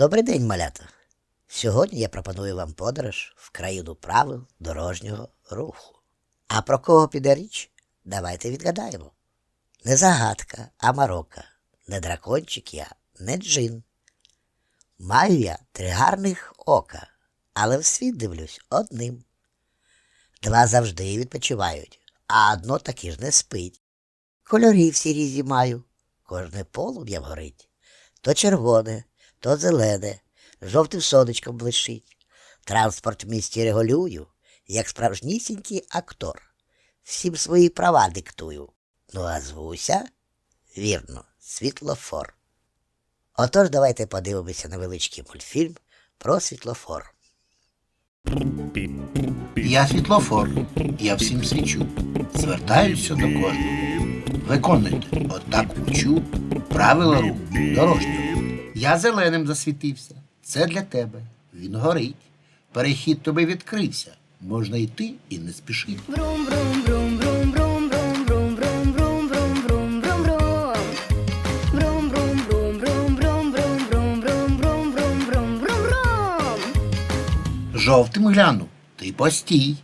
Добрий день, малята. Сьогодні я пропоную вам подорож в країну правил дорожнього руху. А про кого піде річ? Давайте відгадаємо. Не загадка, а морока. Не дракончик я, не джин. Маю я три гарних ока, але в світ дивлюсь одним. Два завжди відпочивають, а одно таки ж не спить. Кольорів всі різні маю, кожне полум'ям горить. То червоне, то зелене, жовтим сонечком блищить. Транспорт в місті регулюю, як справжнісінький актор. Всім свої права диктую. Ну а звуся, вірно, світлофор. Отож, давайте подивимося невеличкий мультфільм про світлофор. Я світлофор, я всім свічу. Звертаюся до кожного. Виконуйте, отак учу, правила руху дорожнього. Я зеленим засвітився. Це для тебе. Він горить. Перехід тобі відкрився. Можна йти і не спішити. Брум, брум, брум, брум, брум, брум, брум, брум, брум, брум, брум, брум, брум. Брум, брум, брум, брум, брум, брум, брум, брум, брум, брум, брум, брум, брум. Жовтим гляну, ти постій.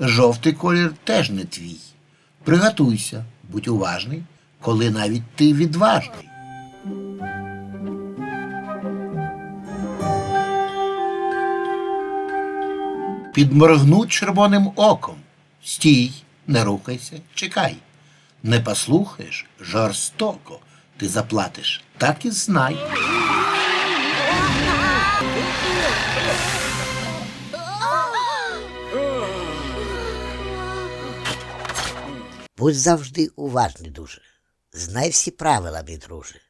Жовтий колір теж не твій. Приготуйся, будь уважний, коли навіть ти відважний. Підморгнуть червоним оком. Стій, не рухайся, чекай. Не послухаєш жорстоко, ти заплатиш, так і знай. Будь завжди уважний дуже. Знай всі правила, мій друже.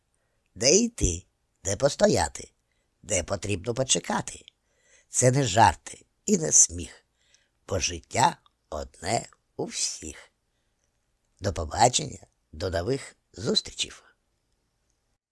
Де йти, де постояти, де потрібно почекати. Це не жарти і не сміх, бо життя одне у всіх. До побачення, до нових зустрічей.